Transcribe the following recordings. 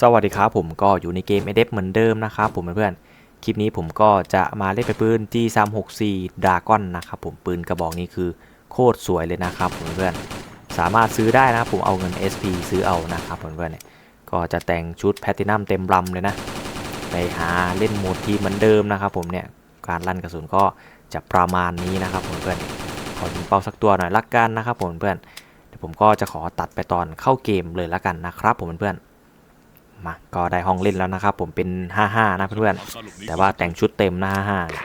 สวัสดีครับผมก็อยู่ในเกม a d e p เหมือนเดิมนะครับผมเพื่อนๆคลิปนี้ผมก็จะมาเล่นไปปืน G364 Dragon นะครับผมปืนกระบอกนี้คือโคตรสวยเลยนะครับผมเพื่อนสามารถซื้อได้นะผมเอาเงิน SP ซื้อเอานะครับผมเพื่อนก็จะแต่งชุดแพทินัมเต็มลำเลยนะไปหาเล่นโหมดทีเหมือนเดิมนะครับผมเนี่ยการลั่นกระสุนก็จะประมาณนี้นะครับผมเพื่อนขอยิงเป้าสักตัวหน่อยละกันนะครับผมเพื่อนเดี๋ยวผมก็จะขอตัดไปตอนเข้าเกมเลยละกันนะครับผมเพื่อนๆ มาก็ได้ห้องเล่นแล้วนะครับ ผมเป็น 55 นะเพื่อนๆแต่ว่าแต่งชุดเต็มนะ55เนี่ย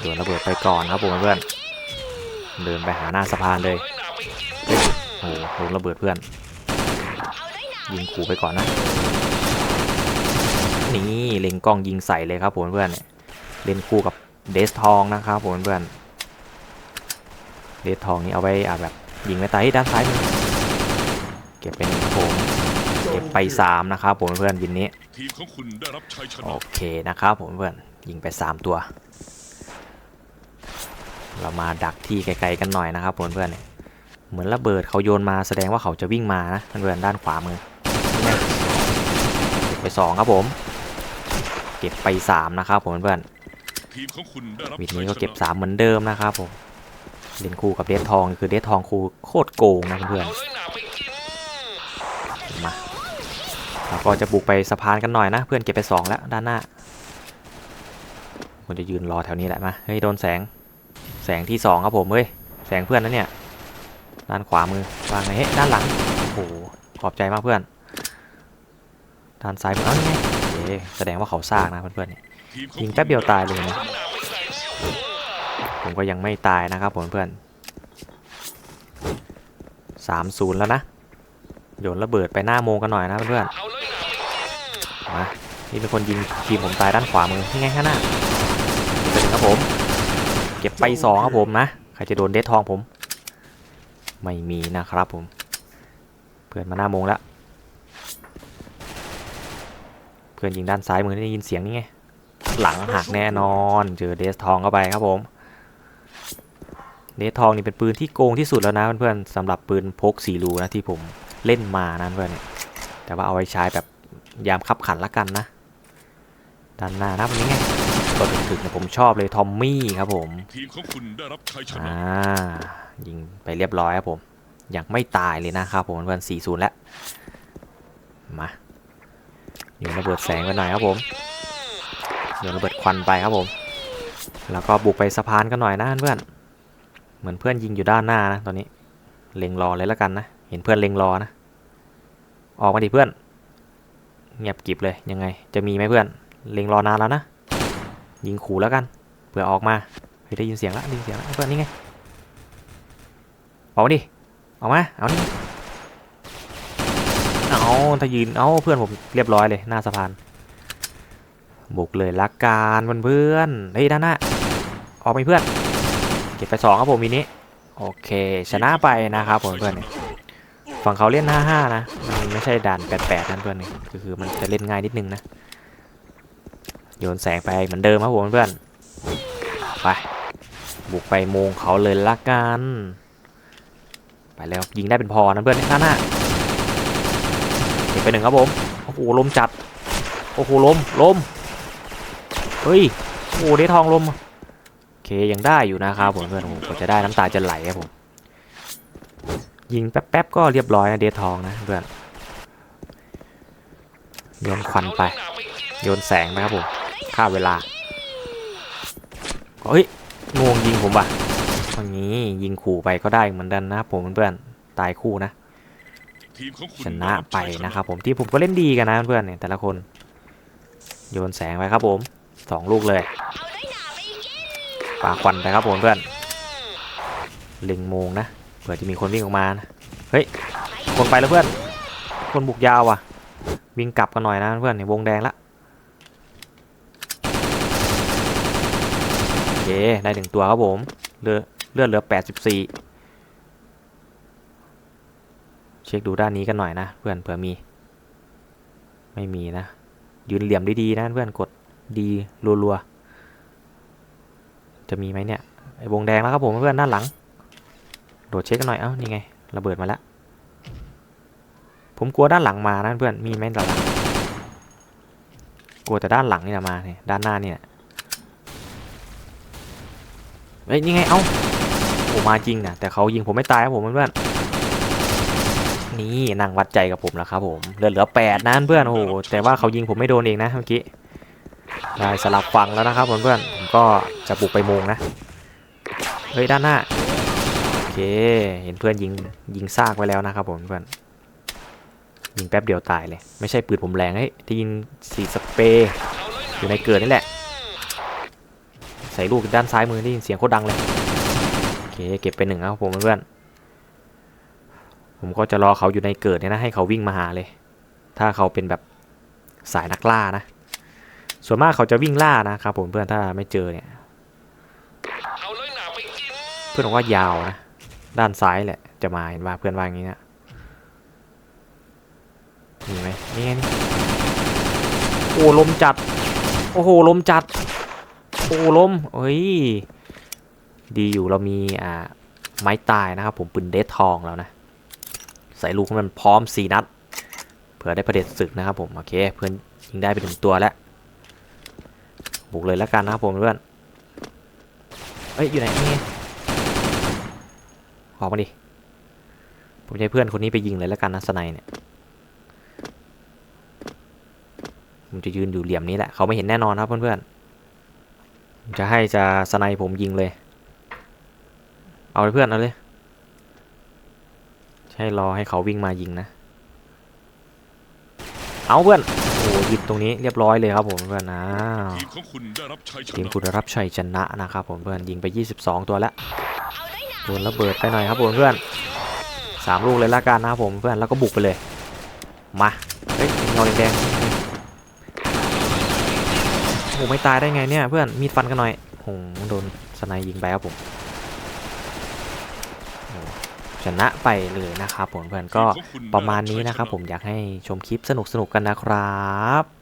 โดนระเบิดไปก่อนครับผมเพื่อนเดินไปหาหน้าสะพานเลยเฮ้ยโอ้โหโดนระเบิดเพื่อน ยิงขู่ไปก่อนนะ นี่เล็งกล้องยิงใส่เลยครับผมเพื่อนเล่นคู่กับเดสทองนะครับผมเพื่อนเดสทองนี่เอาไว้อะแบบยิงไปตายด้านซ้ายมือเก็บเป็นงครับผม เก็บไป3นะครับผมเพื่อนวินนี้ทีมของคุณได้รับชัยชโอนะเคนะครับผมเพื่อนยิงไป 3 ตัว เรามาดักที่ไกลๆกันหน่อยนะครับผมเพื่อนเหมือนระเบิดเขาโยนมาแสดงว่าเขาจะวิ่งมานะเพื่อนๆด้านขวามือเก็บไป2ครับผม เก็บไป3นะครับผมเพื่อนทีมของคุณได้รับวินชัยนี้ชก็เก็บนะ3เหมือนเดิมนะครับผมเล่นคู่กับเดททองคือเดททองคูโคตรโกงนะเพื่อนๆ มาเราก็จะบุกไปสะพานกันหน่อยนะ เพื่อนเก็บไปสองแล้วด้านหน้าผมจะยืนรอแถวนี้แหละมาเฮ้ยโดนแสงแสงที่สองครับผมเฮ้ยแสงเพื่อนนะเนี่ยด้านขวามือวางไงเฮ้ยด้านหลังโอ้โหขอบใจมากเพื่อนด้านซ้ายมือเอ้านี่ไงโอเคแสดงว่าเขาซากนะเพื่อนๆยิงแป๊บเดียวตายเลยนะผมก็ยังไม่ตายนะครับผมเพื่อนสามศูนย์แล้วนะ โยนระเบิดไปหน้าโมงกันหน่อยนะเพื่อนๆมานี่เป็นคนยิงทีมผมตายด้านขวามือนี่ไงข้างหน้าเก็บไปหนึ่งครับผม เก็บไปสองครับผมนะ ใครจะโดนเดททองผม ไม่มีนะครับผม เพื่อนมาหน้าโมงแล้ว เพื่อนยิงด้านซ้ายมือได้ยินเสียงนี่ไง หลังหักแน่นอน เจอเดสทองเข้าไปครับผม เดสทองนี่เป็นปืนที่โกงที่สุดแล้วนะเพื่อนๆสำหรับปืนพกสีรูนะที่ผม เล่นมานะเพื่อนเนี่ยแต่ว่าเอาไว้ใช้แบบยามขับขันละกันนะด้านหน้านะวันนี้ไงตัวถึกๆเนี่ยผมชอบเลยทอมมี่ครับผมทีมของคุณได้รับชัยชนะอ่ายิงไปเรียบร้อยครับผมยังไม่ตายเลยนะครับผมเพื่อนสี่ศูนย์แล้วมาโยนระเบิดแสงกันหน่อยครับผมโยนระเบิดควันไปครับผม แล้วก็บุกไปสะพานกันหน่อยนะเพื่อน เหมือนเพื่อนยิงอยู่ด้านหน้านะตอนนี้ เล็งรอเลยละกันนะ เห็นเพื่อนเล็งรอนะ ออกมาดิเพื่อน เงียบกิบเลยยังไง จะมีไหมเพื่อน เล็งรอนานแล้วนะ ยิงขู่แล้วกัน เผื่อออกมา เฮ้ยได้ยินเสียงแล้วได้ยินเสียงแล้วเพื่อนนี่ไง ออกมาดิ ออกมา เอานี่เอาถ้ายืน เอาเพื่อนผมเรียบร้อยเลยหน้าสะพาน บุกเลยละกันเพื่อนเฮ้ยด้านหน้า ออกไปเพื่อน เก็บไปสองครับผมมินิโอเค ชนะไปนะครับผมเพื่อนเนี่ย ฝั่งเขาเล่น 5-5 นะ มันไม่ใช่ด่าน 8-8 นั่นเพื่อนนี่คือคือมันจะเล่นง่ายนิดนึงนะ โยนแสงไปเหมือนเดิมครับผมเพื่อน ไป บุกไปโมงเขาเลยละกัน ไปแล้วยิงได้เป็นพอนะเพื่อนหน้าหน้าเก็บไปหนึ่งครับผม โอ้โหลมจัด โอ้โหลมลม เฮ้ย โอ้โหได้ทองลม โอเคยังได้อยู่นะครับผมเพื่อนโอ้โหจะได้น้ำตาจะไหลครับผม ยิงแป๊บๆก็เรียบร้อยนะเดททองนะเพื่อนโยนควันไป โยนแสงไปครับผมฆ่าเวลาเฮ้ยงงยิงผมว่ะอย่างนี้ยิงขู่ไปก็ได้เหมือนกันนะครับผมเพื่อนตายคู่นะชนะไปนะครับผมที่ผมก็เล่นดีกันนะเพื่อนเนี่ยแต่ละคน โยนแสงไปครับผมสองลูกเลยปาควันไปครับผมเพื่อนล็งโมงนะ ผื่อจะมีคนวิ่งออกมานะเฮ้ยคนไปแล้วเพื่อน คนบุกยาวอะ วิ่งกลับกันหน่อยนะเพื่อนเนี่ยวงแดงละโอเคได้ถึงตัวครับผมเลือดเลือดเหลือ 84 เช็คดูด้านนี้กันหน่อยนะ เพื่อนเผื่อมี ไม่มีนะ ยืนเหลี่ยมดีๆนะเพื่อนกดดีรัวๆจะมีไหมเนี่ยไอ้วงแดงแล้วครับผมเพื่อนด้านหลัง โดดเช็คกันหน่อยเอ้านี่ไงระเบิดมาแล้วผมกลัวด้านหลังมานะเพื่อนมีไหมด้านหลังกลัวแต่ด้านหลังนี่นะมาเนี่ยด้านหน้าเนี่ยเฮ้ยนี่ไงเอ้าโอ้มาจริงนะแต่เขายิงผมไม่ตายครับผมเพื่อนนี่นั่งวัดใจกับผมแล้วครับผมเหลือเหลือแปดนะเพื่อนโอ้โหแต่ว่าเขายิงผมไม่โดนเองนะเมื่อกี้ได้สลับฟังแล้วนะครับเพื่อนผมก็จะบุกไปมงนะเฮ้ยด้านหน้า เคเห็นเพื่อนยิงยิงซากไว้แล้วนะครับผมเพื่อนยิงแป๊บเดียวตายเลย ไม่ใช่ปืนผมแรงเฮ้ยได้ยินสีสเปรย์อยู่ในเกิดนี่แหละ ใส่ลูกด้านซ้ายมือได้ยินเสียงโคตรดังเลยโอเคเก็บไปหนึ่งครับผมเพื่อนผมก็จะรอเขาอยู่ในเกิดเนี่ยนะให้เขาวิ่งมาหาเลย ถ้าเขาเป็นแบบสายนักล่านะ ส่วนมากเขาจะวิ่งล่านะครับผมเพื่อนถ้าไม่เจอเนี่ยเพื่อนบอกว่ายาวนะ ด้านซ้ายแหละ จะมาเห็นว่าเพื่อนว่าอย่างนี้นะมีไหมนี่ไงนี่โอ้ลมจัด โอ้โหลมจัด โอ้ลมเฮ้ย ดีอยู่เรามีอ่าไม้ตายนะครับ ผมปืนเดททองแล้วนะ ใส่ลูกให้มันพร้อมสี่นัด เผื่อได้ประเด็จศึกนะครับผมโอเคเพื่อนยิงได้ไปถึงตัวแล้วบุกเลยแล้วกันนะครับผมเพื่อนเอ้ยอยู่ไหนนี่ ออกมาดิ ผมจะให้เพื่อนคนนี้ไปยิงเลยแล้วกันนะสไนเนี่ย ผมจะยืนอยู่เหลี่ยมนี้แหละ เขาไม่เห็นแน่นอนครับเพื่อนๆผมจะให้จะสไนผมยิงเลย เอาเลยเพื่อนเอาเลยให้รอให้เขาวิ่งมายิงนะ เอาเพื่อน โอ้ยืนตรงนี้เรียบร้อยเลยครับผมเพื่อนนะทีมของคุณได้รับชัยชทีมนะคุณได้รับชัยชนะนะครับผมเพื่อนยิงไป 22 ตัวแล้ว โดนระเบิดไปหน่อยครับผมเพื่อนสามลูกเลยละกันนะครับผมเพื่อนแล้วก็บุกไปเลย มาเฮ้ยเงาแดงโอ้โหไม่ตายได้ไงเนี่ยเพื่อนมีดฟันกันหน่อยโอ้โหโดนสไนยิงไปครับผมชนะไปเลยนะครับผมเพื่อนก็ประมาณนี้นะครับผมอยากให้ชมคลิปสนุกๆกันนะครับ